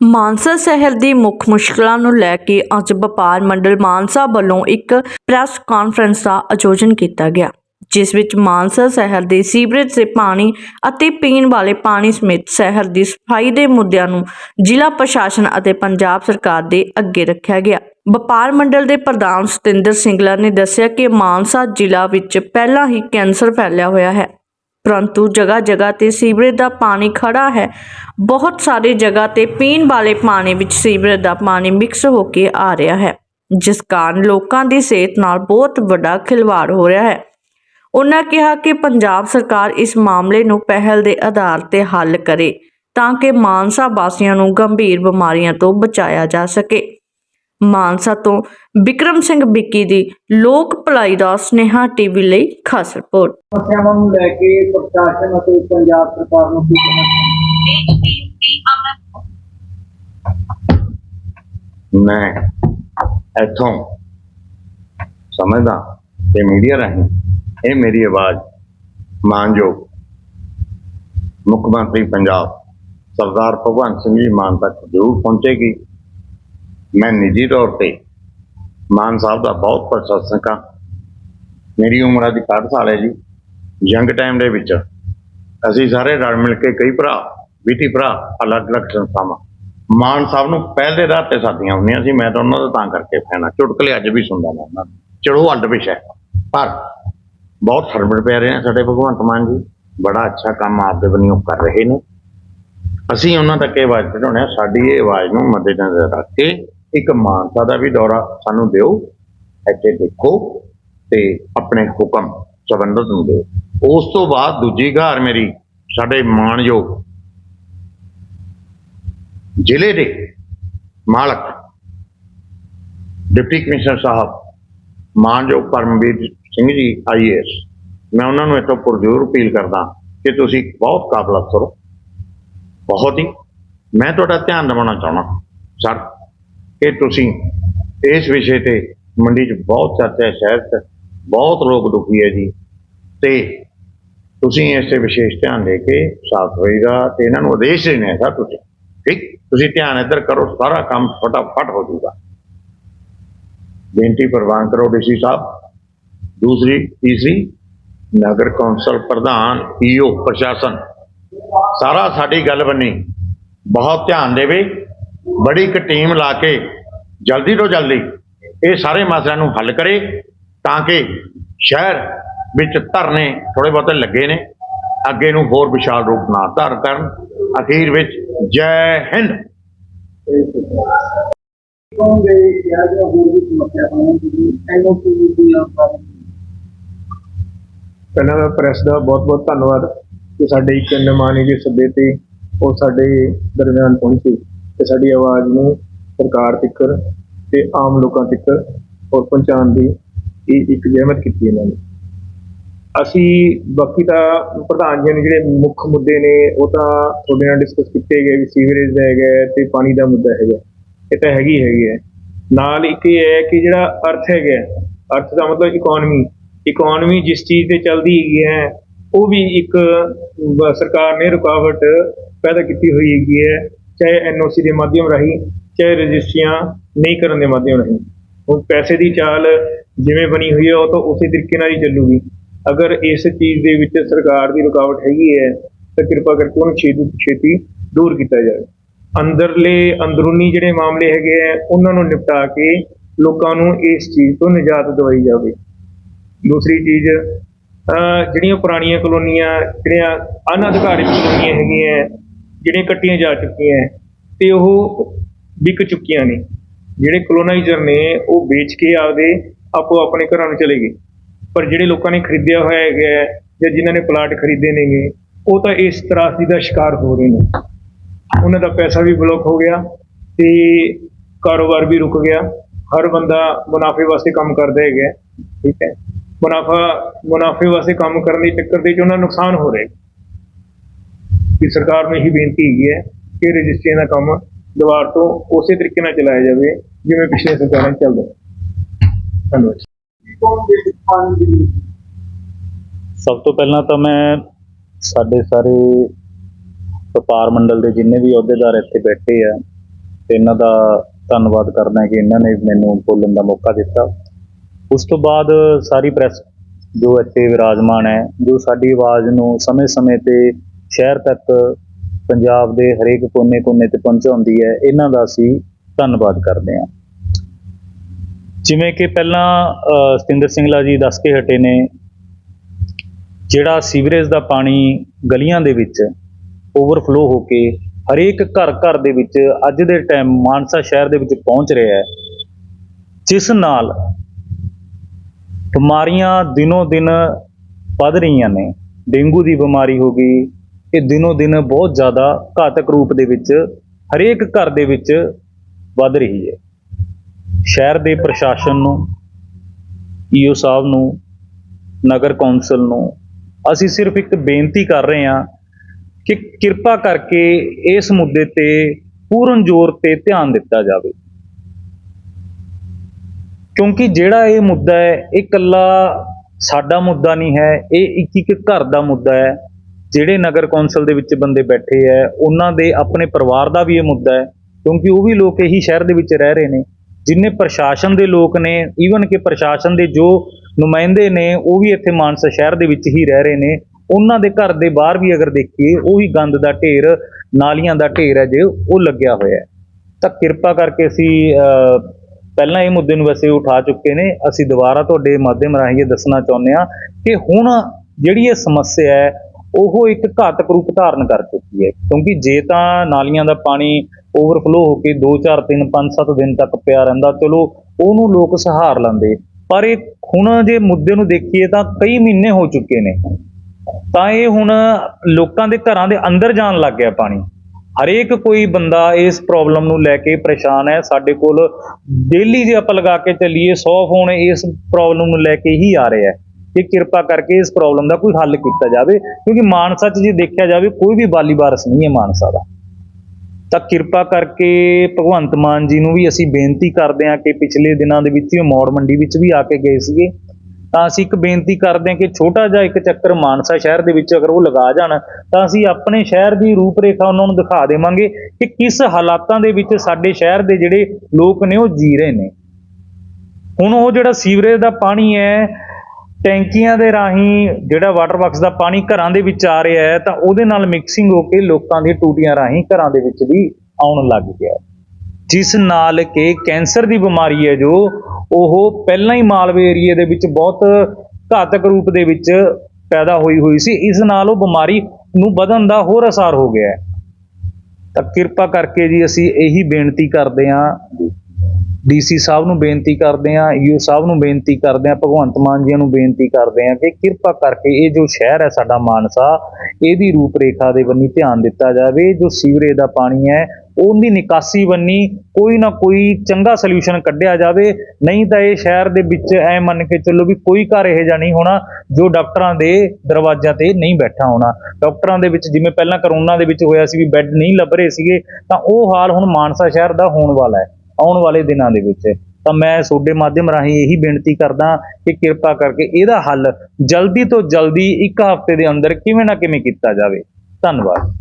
ਮਾਨਸਾ ਸ਼ਹਿਰ ਦੀ ਮੁੱਖ ਮੁਸ਼ਕਲਾਂ ਨੂੰ ਲੈ ਕੇ ਅੱਜ ਵਪਾਰ ਮੰਡਲ ਮਾਨਸਾ ਵੱਲੋਂ ਇੱਕ ਪ੍ਰੈਸ ਕਾਨਫਰੰਸ ਦਾ ਆਯੋਜਨ ਕੀਤਾ ਗਿਆ, ਜਿਸ ਵਿੱਚ ਮਾਨਸਾ ਸ਼ਹਿਰ ਦੇ ਸੀਵਰੇਜ ਦੇ ਪਾਣੀ ਅਤੇ ਪੀਣ ਵਾਲੇ ਪਾਣੀ ਸਮੇਤ ਸ਼ਹਿਰ ਦੀ ਸਫ਼ਾਈ ਦੇ ਮੁੱਦਿਆਂ ਨੂੰ ਜ਼ਿਲ੍ਹਾ ਪ੍ਰਸ਼ਾਸਨ ਅਤੇ ਪੰਜਾਬ ਸਰਕਾਰ ਦੇ ਅੱਗੇ ਰੱਖਿਆ ਗਿਆ। ਵਪਾਰ ਮੰਡਲ ਦੇ ਪ੍ਰਧਾਨ ਸਤਿੰਦਰ ਸਿੰਗਲਾ ਨੇ ਦੱਸਿਆ ਕਿ ਮਾਨਸਾ ਜ਼ਿਲ੍ਹਾ ਵਿੱਚ ਪਹਿਲਾਂ ਹੀ ਕੈਂਸਰ ਫੈਲਿਆ ਹੋਇਆ ਹੈ। ਪਰੰਤੂ ਜਗ੍ਹਾ ਜਗ੍ਹਾ ਤੇ ਸੀਵਰੇਜ ਦਾ ਪਾਣੀ ਖੜਾ ਹੈ। ਬਹੁਤ ਸਾਰੇ ਜਗ੍ਹਾ ਤੇ ਪੀਣ ਵਾਲੇ ਪਾਣੀ ਵਿੱਚ ਸੀਵਰੇਜ ਦਾ ਪਾਣੀ ਮਿਕਸ ਹੋ ਕੇ ਆ ਰਿਹਾ ਹੈ, ਜਿਸ ਕਾਰਨ ਲੋਕਾਂ ਦੀ ਸਿਹਤ ਨਾਲ ਬਹੁਤ ਵੱਡਾ ਖਿਲਵਾੜ ਹੋ ਰਿਹਾ ਹੈ। ਉਹਨਾਂ ਕਿਹਾ ਕਿ ਪੰਜਾਬ ਸਰਕਾਰ ਇਸ ਮਾਮਲੇ ਨੂੰ ਪਹਿਲ ਦੇ ਆਧਾਰ ਤੇ ਹੱਲ ਕਰੇ ਤਾਂ ਕਿ ਮਾਨਸਾ ਵਾਸੀਆਂ ਨੂੰ ਗੰਭੀਰ ਬਿਮਾਰੀਆਂ ਤੋਂ ਬਚਾਇਆ ਜਾ ਸਕੇ। ਮਾਨਸਾ ਤੋਂ ਵਿਕਰਮ ਸਿੰਘ ਵਿੱਕੀ ਦੀ ਲੋਕ ਭਲਾਈ ਦਾ ਸਨੇਹਾ ਟੀਵੀ ਲਈ ਖਾਸ ਰਿਪੋਰਟ। ਸਮੱਸਿਆਵਾਂ ਨੂੰ ਲੈ ਕੇ ਪ੍ਰਸ਼ਾਸਨ ਅਤੇ ਪੰਜਾਬ ਸਰਕਾਰ ਨੂੰ ਕੀ ਕਹਿਣਾ ਚਾਹੁੰਦੇ ਮੈਂ ਇੱਥੋਂ ਸਮਝਦਾ ਕਿ ਮੀਡੀਆ ਰਾਹੀਂ ਇਹ ਮੇਰੀ ਆਵਾਜ਼ ਮਾਨਯੋਗ ਮੁੱਖ ਮੰਤਰੀ ਪੰਜਾਬ ਸਰਦਾਰ ਭਗਵੰਤ ਸਿੰਘ ਜੀ ਮਾਨ ਤੱਕ ਜ਼ਰੂਰ ਪਹੁੰਚੇਗੀ। ਮੈਂ ਨਿੱਜੀ ਤੌਰ ਤੇ ਮਾਨ ਸਾਹਿਬ ਦਾ ਬਹੁਤ ਪ੍ਰਸ਼ੰਸਕ ਹਾਂ। ਮੇਰੀ ਉਮਰ ਅੱਜ 60 ਸਾਲ ਹੈ ਜੀ। ਯੰਗ ਟਾਈਮ ਦੇ ਵਿੱਚ ਅਸੀਂ ਸਾਰੇ ਰਲ ਮਿਲ ਕੇ ਕਈ ਭਰਾ ਬੀਟੀ ਭਰਾ, ਅਲੱਗ-ਅਲੱਗ ਸੰਸਥਾਵਾਂ ਮਾਨ ਸਾਹਿਬ ਨੂੰ ਪਹਿਲੇ ਦੇ ਰਾਹ ਤੇ ਸਾਡੀਆਂ ਹੁੰਦੀਆਂ ਸੀ, ਮੈਂ ਤਾਂ ਉਹਨਾਂ ਦਾ ਤਾਂ ਕਰਕੇ ਫੈਨ ਹਾਂ। ਚੁਟਕਲੇ ਅੱਜ ਵੀ ਸੁਣਦਾ ਮੈਂ ਉਹਨਾਂ ਦੇ ਚਲੋ ਅੱਡ ਵਿਸ਼ਾ ਪਰ ਬਹੁਤ ਸਰਵਣ ਪੈ ਰਹੇ ਨੇ ਸਾਡੇ ਭਗਵੰਤ ਮਾਨ ਜੀ। ਬੜਾ ਅੱਛਾ ਕੰਮ ਆਪਦੇ ਵੱਲੋਂ ਕਰ ਰਹੇ ਨੇ। ਅਸੀਂ ਉਹਨਾਂ ਤੱਕ ਇਹ ਆਵਾਜ਼ ਪਹੁੰਚਾਉਣੇ ਆ ਸਾਡੀ ਇਹ ਆਵਾਜ਼ ਨੂੰ ਮੱਦੇਨਜ਼ਰ ਰੱਖ ਕੇ ਇੱਕ ਮਾਨਸਾ ਦਾ ਵੀ ਦੌਰਾ ਸਾਨੂੰ ਦਿਓ, ਇੱਥੇ ਦੇਖੋ ਤੇ ਆਪਣੇ ਹੁਕਮ ਸੰਬੰਧਤ ਨੂੰ ਦਿਓ। ਉਸ ਤੋਂ ਬਾਅਦ ਦੂਜੀ ਘਾਰ ਮੇਰੀ, ਸਾਡੇ ਮਾਣਯੋਗ ਜ਼ਿਲ੍ਹੇ ਦੇ ਮਾਲਕ, ਡਿਪਟੀ ਕਮਿਸ਼ਨਰ ਸਾਹਿਬ, ਮਾਨਯੋਗ ਪਰਮਵੀਰ ਸਿੰਘ ਜੀ ਆਈਏਐਸ ਮੈਂ ਉਹਨਾਂ ਨੂੰ ਇੱਥੋਂ ਪੁਰਜੋਰ ਅਪੀਲ ਕਰਦਾ ਕਿ ਤੁਸੀਂ ਬਹੁਤ ਕਾਬਲ ਅਫਸਰ ਹੋ ਬਹੁਤ ਹੀ। ਮੈਂ ਤੁਹਾਡਾ ਧਿਆਨ ਦਿਵਾਉਣਾ ਚਾਹਣਾ ਸਰ ਕਿ ਤੁਸੀਂ ਇਸ ਵਿਸ਼ੇ ਤੇ ਮੰਡੀ 'ਚ ਬਹੁਤ ਚਰਚਾ ਹੈ, ਸ਼ਹਿਰ 'ਚ ਬਹੁਤ ਲੋਕ ਦੁਖੀ ਹੈ ਜੀ। ਤੇ ਤੁਸੀਂ ਇਸ ਤੇ ਵਿਸ਼ੇਸ਼ ਧਿਆਨ ਦੇ ਕੇ ਸਾਫ਼ ਹੋਏਗਾ ਤੇ ਇਹਨਾਂ ਨੂੰ ਆਦੇਸ਼ ਦੇਣੇ ਆ ਸਰ ਤੁਸੀਂ। ਠੀਕ? ਤੁਸੀਂ ਧਿਆਨ ਇੱਧਰ ਕਰੋ, ਸਾਰਾ ਕੰਮ ਫਟਾਫਟ ਹੋ ਜਾਊਗਾ। ਬੇਨਤੀ ਪ੍ਰਵਾਨ ਕਰੋ ਡੀਸੀ ਸਾਹਿਬ। ਦੂਸਰੀ, ਤੀਸਰੀ, ਨਗਰ ਕੌਂਸਲ ਪ੍ਰਧਾਨ, ਈਓ, ਪ੍ਰਸ਼ਾਸਨ। ਸਾਰਾ ਸਾਡੀ ਗੱਲ ਬੰਨੀ। ਬਹੁਤ ਧਿਆਨ ਦੇਵੇ। ਬੜੀ ਇੱਕ ਟੀਮ ਲਾ ਕੇ ਜਲਦੀ ਤੋਂ ਜਲਦੀ ਇਹ ਸਾਰੇ ਮਸਲਿਆਂ ਨੂੰ ਹੱਲ ਕਰੇ ਤਾਂ ਕਿ ਸ਼ਹਿਰ ਵਿੱਚ ਧਰਨੇ ਥੋੜੇ ਬਹੁਤੇ ਲੱਗੇ ਨੇ। ਅੱਗੇ ਨੂੰ ਹੋਰ ਵਿਸ਼ਾਲ ਰੂਪ ਨਾ ਧਾਰ ਕਰਨ। ਅਖੀਰ ਵਿੱਚ ਜੈ ਹਿੰਦ। ਕਹੋਗੇ ਪਹਿਲਾਂ ਤਾਂ ਪ੍ਰੈਸ ਦਾ ਬਹੁਤ-ਬਹੁਤ ਧੰਨਵਾਦ ਕਿ ਸਾਡੇ ਇੱਕ ਨਿਮਾਨੀ ਦੇ ਸੱਦੇ ਤੇ ਉਹ ਸਾਡੇ ਦਰਮਿਆਨ ਪਹੁੰਚੇ। ਤੇ ਸਾਡੀ ਆਵਾਜ਼ ਨੂੰ ਸਰਕਾਰ ਤੱਕ ਤੇ ਆਮ ਲੋਕਾਂ ਤੱਕ ਹੋਰ ਪਹੁੰਚਾਉਣ ਦੀ ਇਹ ਇੱਕ ਜ਼ਹਿਮਤ ਕੀਤੀ ਇਹਨਾਂ ਨੇ। ਅਸੀਂ ਬਾਕੀ ਤਾਂ ਪ੍ਰਧਾਨ ਜੀ ਨੇ ਜਿਹੜੇ ਮੁੱਖ ਮੁੱਦੇ ਨੇ, ਉਹ ਤਾਂ ਤੁਹਾਡੇ ਨਾਲ ਡਿਸਕਸ ਕੀਤੇ ਗਏ ਵੀ ਸੀਵਰੇਜ ਦਾ ਹੈਗਾ ਹੈ ਤੇ ਪਾਣੀ ਦਾ ਮੁੱਦਾ ਹੈਗਾ। ਇਹ ਤਾਂ ਹੈਗੀ ਹੈਗੀ ਹੈ। ਨਾਲ ਇੱਕ ਇਹ ਹੈ ਕਿ ਜਿਹੜਾ ਅਰਥ ਹੈਗਾ, ਅਰਥ ਦਾ ਮਤਲਬ ਇਕਨੋਮੀ ਇਕਨੋਮੀ ਜਿਸ ਚੀਜ਼ ਤੇ ਚੱਲਦੀ ਹੈਗੀ ਹੈ, ਉਹ ਵੀ ਇੱਕ ਸਰਕਾਰ ਨੇ ਰੁਕਾਵਟ ਪੈਦਾ ਕੀਤੀ ਹੋਈ ਹੈਗੀ ਹੈ। ਚਾਹੇ ਐਨਓਸੀ ਦੇ ਮਾਧਿਅਮ ਰਾਹੀਂ, ਚਾਹੇ ਰਜਿਸਟਰੀਆਂ ਨਹੀਂ ਕਰਨ ਦੇ ਮਾਧਿਅਮ ਰਾਹੀਂ। ਹੁਣ ਪੈਸੇ ਦੀ ਚਾਲ ਜਿਵੇਂ ਬਣੀ ਹੋਈ ਹੈ, ਉਹ ਤਾਂ ਉਸੇ ਤਰੀਕੇ ਨਾਲ ਹੀ ਚੱਲੂਗੀ। ਅਗਰ ਇਸ ਚੀਜ਼ ਦੇ ਵਿੱਚ ਸਰਕਾਰ ਦੀ ਰੁਕਾਵਟ ਹੈਗੀ ਹੈ, ਤਾਂ ਕਿਰਪਾ ਕਰਕੇ ਉਹਨੂੰ ਛੇਤੀ ਛੇਤੀ ਦੂਰ ਕੀਤਾ ਜਾਵੇ। ਅੰਦਰਲੇ, ਅੰਦਰੂਨੀ ਜਿਹੜੇ ਮਾਮਲੇ ਹੈਗੇ ਆ ਉਹਨਾਂ ਨੂੰ ਨਿਪਟਾ ਕੇ ਲੋਕਾਂ ਨੂੰ ਇਸ ਚੀਜ਼ ਤੋਂ ਨਿਜਾਤ ਦਿਵਾਈ ਜਾਵੇ। ਦੂਸਰੀ ਚੀਜ਼ ਜਿਹੜੀਆਂ ਪੁਰਾਣੀਆਂ ਕਲੋਨੀਆਂ, ਜਿਹੜੀਆਂ ਅਨਅਧਿਕਾਰਿਤ ਕਲੋਨੀਆਂ ਹੈਗੀਆਂ ਜਿਹੜੀਆਂ ਕੱਟੀਆਂ ਜਾ ਚੁੱਕੀਆਂ ਤੇ ਉਹ ਵਿਕ ਚੁੱਕੀਆਂ ਨੇ। ਜਿਹੜੇ ਕਲੋਨਾਈਜ਼ਰ ਨੇ ਉਹ ਵੇਚ ਕੇ ਆਪਦੇ ਆਪੋ ਆਪਣੇ ਘਰਾਂ ਨੂੰ ਚਲੇ ਗਏ। ਪਰ ਜਿਹੜੇ ਲੋਕਾਂ ਨੇ ਖਰੀਦਿਆ ਹੋਇਆ ਹੈਗਾ ਹੈ, ਜਾਂ ਜਿਨ੍ਹਾਂ ਨੇ ਪਲਾਟ ਖਰੀਦੇ ਨੇਗੇ ਉਹ ਤਾਂ ਇਸ ਤਰਾਸਦੀ ਦਾ ਸ਼ਿਕਾਰ ਹੋ ਰਹੇ ਨੇ। ਉਹਨਾਂ ਦਾ ਪੈਸਾ ਵੀ ਬਲੌਕ ਹੋ ਗਿਆ ਤੇ ਕਾਰੋਬਾਰ ਵੀ ਰੁਕ ਗਿਆ। ਹਰ ਬੰਦਾ ਮੁਨਾਫੇ ਵਾਸਤੇ ਕੰਮ ਕਰਦਾ ਹੈਗਾ ਠੀਕ ਹੈ। ਮੁਨਾਫਾ ਮੁਨਾਫੇ ਵਾਸਤੇ ਕੰਮ ਕਰਨ ਦੇ ਚੱਕਰ ਦੇ ਵਿੱਚ ਉਹਨਾਂ ਨੂੰ ਨੁਕਸਾਨ ਹੋ ਰਿਹਾ ਹੈ। ਕਿ ਸਰਕਾਰ ਨੂੰ ਇਹੀ ਬੇਨਤੀ ਹੈਗੀ ਹੈ ਕਿ ਰਜਿਸਟਰੀਆਂ ਦਾ ਕੰਮ ਦੁਬਾਰ ਤੋਂ ਉਸੇ ਤਰੀਕੇ ਨਾਲ ਚਲਾਇਆ ਜਾਵੇ, ਜਿਵੇਂ ਪਿਛਲੇ ਸਰਕਾਰਾਂ 'ਚ ਚੱਲਦਾ ਧੰਨਵਾਦ ਸਭ ਤੋਂ ਪਹਿਲਾਂ ਤਾਂ ਮੈਂ ਸਾਡੇ ਸਾਰੇ ਵਪਾਰ ਮੰਡਲ ਦੇ ਜਿੰਨੇ ਵੀ ਅਹੁਦੇਦਾਰ ਇੱਥੇ ਬੈਠੇ ਆ, ਤੇ ਇਹਨਾਂ ਦਾ ਧੰਨਵਾਦ ਕਰਦਾ ਕਿ ਇਹਨਾਂ ਨੇ ਮੈਨੂੰ ਬੋਲਣ ਦਾ ਮੌਕਾ ਦਿੱਤਾ। ਉਸ ਤੋਂ ਬਾਅਦ ਸਾਰੀ ਪ੍ਰੈਸ ਜੋ ਇੱਥੇ ਵਿਰਾਜਮਾਨ ਹੈ, ਜੋ ਸਾਡੀ ਆਵਾਜ਼ ਨੂੰ ਸਮੇਂ-ਸਮੇਂ ਤੇ ਸ਼ਹਿਰ ਤੱਕ ਪੰਜਾਬ ਦੇ ਹਰੇਕ ਕੋਨੇ-ਕੋਨੇ ਤੇ ਪਹੁੰਚਾਉਂਦੀ ਹੈ, ਇਹਨਾਂ ਦਾ ਅਸੀਂ ਧੰਨਵਾਦ ਕਰਦੇ ਹਾਂ। ਜਿਵੇਂ ਕਿ ਪਹਿਲਾਂ ਸਤਿੰਦਰ ਸਿੰਘਲਾ ਜੀ ਦੱਸ ਕੇ ਹਟੇ ਨੇ, ਜਿਹੜਾ ਸੀਵਰੇਜ ਦਾ ਪਾਣੀ ਗਲੀਆਂ ਦੇ ਵਿੱਚ ਓਵਰਫਲੋ ਹੋ ਕੇ ਹਰੇਕ ਘਰ ਘਰ ਦੇ ਵਿੱਚ ਅੱਜ ਦੇ ਟਾਈਮ ਮਾਨਸਾ ਸ਼ਹਿਰ ਦੇ ਵਿੱਚ ਪਹੁੰਚ ਰਿਹਾ ਹੈ, ਜਿਸ ਨਾਲ ਬਿਮਾਰੀਆਂ ਦਿਨੋ ਦਿਨ ਵੱਧ ਰਹੀਆਂ ਨੇ। ਡੇਂਗੂ ਦੀ ਬਿਮਾਰੀ ਹੋ ਗਈ ਇਹ ਦਿਨੋ ਦਿਨ ਬਹੁਤ ਜ਼ਿਆਦਾ ਘਾਤਕ ਰੂਪ ਦੇ ਵਿੱਚ ਹਰੇਕ ਘਰ ਦੇ ਵਿੱਚ ਵੱਧ ਰਹੀ ਹੈ। ਸ਼ਹਿਰ ਦੇ ਪ੍ਰਸ਼ਾਸਨ ਨੂੰ ਈਓ ਸਾਹਿਬ ਨੂੰ, ਨਗਰ ਕੌਂਸਲ ਨੂੰ ਅਸੀਂ ਸਿਰਫ ਇੱਕ ਬੇਨਤੀ ਕਰ ਰਹੇ ਹਾਂ ਕਿ ਕਿਰਪਾ ਕਰਕੇ ਇਸ ਮੁੱਦੇ ਤੇ ਪੂਰਨ ਜ਼ੋਰ ਤੇ ਧਿਆਨ ਦਿੱਤਾ ਜਾਵੇ। ਕਿਉਂਕਿ ਜਿਹੜਾ ਇਹ ਮੁੱਦਾ ਹੈ, ਇਹ ਇਕੱਲਾ ਸਾਡਾ ਮੁੱਦਾ ਨਹੀਂ ਹੈ, ਇਹ ਇੱਕ ਇੱਕ ਘਰ ਦਾ ਮੁੱਦਾ ਹੈ। ਜਿਹੜੇ ਨਗਰ ਕੌਂਸਲ ਦੇ ਵਿੱਚ ਬੰਦੇ ਬੈਠੇ ਹੈ ਉਹਨਾਂ ਦੇ ਆਪਣੇ ਪਰਿਵਾਰ ਦਾ ਵੀ ਇਹ ਮੁੱਦਾ ਹੈ ਕਿਉਂਕਿ ਉਹ ਵੀ ਲੋਕ ਇਹੀ ਸ਼ਹਿਰ ਦੇ ਵਿੱਚ ਰਹਿ ਰਹੇ ਨੇ। ਜਿੰਨੇ ਪ੍ਰਸ਼ਾਸਨ ਦੇ ਲੋਕ ਨੇ ਈਵਨ ਕਿ ਪ੍ਰਸ਼ਾਸਨ ਦੇ ਜੋ ਨੁਮਾਇੰਦੇ ਨੇ ਉਹ ਵੀ ਇੱਥੇ ਮਾਨਸਾ ਸ਼ਹਿਰ ਦੇ ਵਿੱਚ ਹੀ ਰਹਿ ਰਹੇ ਨੇ। ਉਹਨਾਂ ਦੇ ਘਰ ਦੇ ਬਾਹਰ ਵੀ ਅਗਰ ਦੇਖੀਏ ਉਹੀ ਗੰਦ ਦਾ ਢੇਰ ਨਾਲੀਆਂ ਦਾ ਢੇਰ ਹੈ ਜੇ ਉਹ ਲੱਗਿਆ ਹੋਇਆ ਹੈ। ਤਾਂ ਕਿਰਪਾ ਕਰਕੇ ਅਸੀਂ ਅਹ, ਪਹਿਲਾਂ ਇਹ ਮੁੱਦੇ ਨੂੰ ਵੈਸੇ ਉਠਾ ਚੁੱਕੇ ਨੇ। ਅਸੀਂ ਦੁਬਾਰਾ ਤੁਹਾਡੇ ਮਾਧਿਅਮ ਰਾਹੀਂ ਇਹ ਦੱਸਣਾ ਚਾਹੁੰਦੇ ਹਾਂ ਕਿ ਹੁਣ ਜਿਹੜੀ ਇਹ ਸਮੱਸਿਆ ਹੈ ਉਹ ਇੱਕ ਘਾਤਕ ਰੂਪ ਧਾਰਨ ਕਰ ਚੁੱਕੀ ਹੈ। ਕਿਉਂਕਿ ਜੇ ਤਾਂ ਨਾਲੀਆਂ ਦਾ ਪਾਣੀ ਓਵਰਫਲੋ ਹੋ ਕੇ 2 4 3 5 7 ਦਿਨ ਤੱਕ ਪਿਆ ਰਹਿੰਦਾ, ਚਲੋ ਉਹਨੂੰ ਲੋਕ ਸਹਾਰ ਲੈਂਦੇ। ਪਰ ਇਹ ਹੁਣ ਜੇ ਮੁੱਦੇ ਨੂੰ ਦੇਖੀਏ ਤਾਂ ਕਈ ਮਹੀਨੇ ਹੋ ਚੁੱਕੇ ਨੇ। ਤਾਂ ਇਹ ਹੁਣ ਲੋਕਾਂ ਦੇ ਘਰਾਂ ਦੇ ਅੰਦਰ ਜਾਣ ਲੱਗ ਗਿਆ ਪਾਣੀ। ਹਰੇਕ ਕੋਈ ਬੰਦਾ ਇਸ ਪ੍ਰੋਬਲਮ ਨੂੰ ਲੈ ਕੇ ਪਰੇਸ਼ਾਨ ਹੈ। ਸਾਡੇ ਕੋਲ ਡੇਲੀ ਜੇ ਆਪਾਂ ਲਗਾ ਕੇ ਚੱਲੀਏ 100 ਫੋਨ ਇਸ ਪ੍ਰੋਬਲਮ ਨੂੰ ਲੈ ਕੇ ਹੀ ਆ ਰਿਹਾ ਹੈ। ਕਿ ਕਿਰਪਾ ਕਰਕੇ ਇਸ ਪ੍ਰੋਬਲਮ ਦਾ ਕੋਈ ਹੱਲ ਕੀਤਾ ਜਾਵੇ, ਕਿਉਂਕਿ ਮਾਨਸਾ 'ਚ ਜੇ ਦੇਖਿਆ ਜਾਵੇ, ਕੋਈ ਵੀ ਬਾਲੀ ਵਾਰਸ ਨਹੀਂ ਹੈ ਮਾਨਸਾ ਦਾ। ਤਾਂ ਕਿਰਪਾ ਕਰਕੇ ਭਗਵੰਤ ਮਾਨ ਜੀ ਨੂੰ ਵੀ ਅਸੀਂ ਬੇਨਤੀ ਕਰਦੇ ਹਾਂ ਕਿ ਪਿਛਲੇ ਦਿਨਾਂ ਦੇ ਵਿੱਚ ਹੀ ਮੌੜ ਮੰਡੀ ਵਿੱਚ ਵੀ ਆ ਕੇ ਗਏ ਸੀਗੇ। ਤਾਂ ਅਸੀਂ ਇੱਕ ਬੇਨਤੀ ਕਰਦੇ ਹਾਂ ਕਿ ਛੋਟਾ ਜਿਹਾ ਇੱਕ ਚੱਕਰ ਮਾਨਸਾ ਸ਼ਹਿਰ ਦੇ ਵਿੱਚ ਅਗਰ ਉਹ ਲਗਾ ਜਾਣ, ਤਾਂ ਅਸੀਂ ਆਪਣੇ ਸ਼ਹਿਰ ਦੀ ਰੂਪਰੇਖਾ ਉਹਨਾਂ ਨੂੰ ਦਿਖਾ ਦੇਵਾਂਗੇ ਕਿ ਕਿਸ ਹਾਲਾਤਾਂ ਦੇ ਵਿੱਚ ਸਾਡੇ ਸ਼ਹਿਰ ਦੇ ਜਿਹੜੇ ਲੋਕ ਨੇ ਉਹ ਜੀ ਰਹੇ ਨੇ। ਹੁਣ ਉਹ ਜਿਹੜਾ ਸੀਵਰੇਜ ਦਾ ਪਾਣੀ ਹੈ ਟੈਂਕੀਆਂ ਦੇ ਰਾਹੀਂ ਜਿਹੜਾ ਵਾਟਰ ਵਰਕਸ ਦਾ ਪਾਣੀ ਘਰਾਂ ਦੇ ਵਿੱਚ ਆ ਰਿਹਾ ਹੈ, ਤਾਂ ਉਹਦੇ ਨਾਲ ਮਿਕਸਿੰਗ ਹੋ ਕੇ ਲੋਕਾਂ ਦੀ ਟੂਟੀਆਂ ਰਾਹੀਂ ਘਰਾਂ ਦੇ ਵਿੱਚ ਵੀ ਆਉਣ ਲੱਗ ਗਿਆ ਜਿਸ ਨਾਲ ਕਿ ਕੈਂਸਰ ਦੀ ਬਿਮਾਰੀ ਹੈ ਜੋ, ਉਹ ਪਹਿਲਾਂ ਹੀ ਮਾਲਵੇ ਏਰੀਏ ਦੇ ਵਿੱਚ ਬਹੁਤ ਘਾਤਕ ਰੂਪ ਦੇ ਵਿੱਚ ਪੈਦਾ ਹੋਈ ਹੋਈ ਸੀ। ਇਸ ਨਾਲ ਉਹ ਬਿਮਾਰੀ ਨੂੰ ਵਧਣ ਦਾ ਹੋਰ ਅਸਰ ਹੋ ਗਿਆ ਤਾਂ ਕਿਰਪਾ ਕਰਕੇ ਜੀ ਅਸੀਂ ਇਹੀ ਬੇਨਤੀ ਕਰਦੇ ਹਾਂ ਡੀਸੀ ਸਾਹਿਬ ਨੂੰ ਬੇਨਤੀ ਕਰਦੇ ਹਾਂ, ਈਓ ਸਾਹਿਬ ਨੂੰ ਬੇਨਤੀ ਕਰਦੇ ਹਾਂ, ਭਗਵੰਤ ਮਾਨ ਜੀ ਨੂੰ ਬੇਨਤੀ ਕਰਦੇ ਹਾਂ ਕਿ ਕਿਰਪਾ ਕਰਕੇ ਇਹ ਜੋ ਸ਼ਹਿਰ ਹੈ ਸਾਡਾ ਮਾਨਸਾ, ਇਹਦੀ ਰੂਪਰੇਖਾ ਦੇ ਬੰਨੀ ਧਿਆਨ ਦਿੱਤਾ ਜਾਵੇ। ਜੋ ਸੀਵਰੇਜ ਦਾ ਪਾਣੀ ਹੈ ਉਹਦੀ ਨਿਕਾਸੀ ਬੰਨੀ, ਕੋਈ ਨਾ ਕੋਈ ਚੰਗਾ ਸੋਲੂਸ਼ਨ ਕੱਢਿਆ ਜਾਵੇ। ਨਹੀਂ ਤਾਂ ਇਹ ਸ਼ਹਿਰ ਦੇ ਵਿੱਚ ਐ ਮੰਨ ਕੇ ਚੱਲੋ ਵੀ ਕੋਈ ਘਰ ਇਹੋ ਜਿਹਾ ਨਹੀਂ ਹੋਣਾ, ਜੋ ਡਾਕਟਰਾਂ ਦੇ ਦਰਵਾਜ਼ਿਆਂ ਤੇ ਨਹੀਂ ਬੈਠਾ ਹੋਣਾ। ਡਾਕਟਰਾਂ ਦੇ ਵਿੱਚ ਜਿਵੇਂ ਪਹਿਲਾਂ ਕਰੋਨਾ ਦੇ ਵਿੱਚ ਹੋਇਆ ਸੀ ਵੀ ਬੈੱਡ ਨਹੀਂ ਲੱਭ ਰਹੇ ਸੀਗੇ, ਤਾਂ ਉਹ ਹਾਲ ਹੁਣ ਮਾਨਸਾ ਸ਼ਹਿਰ ਦਾ ਹੋਣ ਵਾਲਾ ਹੈ। ਆਉਣ ਵਾਲੇ ਦਿਨਾਂ ਦੇ ਵਿੱਚ। ਤਾਂ ਮੈਂ ਤੁਹਾਡੇ ਮਾਧਿਅਮ ਰਾਹੀਂ ਇਹੀ ਬੇਨਤੀ ਕਰਦਾ ਕਿ ਕਿਰਪਾ ਕਰਕੇ ਇਹਦਾ ਹੱਲ ਜਲਦੀ ਤੋਂ ਜਲਦੀ ਇੱਕ ਹਫ਼ਤੇ ਦੇ ਅੰਦਰ ਕਿਵੇਂ ਨਾ ਕਿਵੇਂ ਕੀਤਾ ਜਾਵੇ। ਧੰਨਵਾਦ।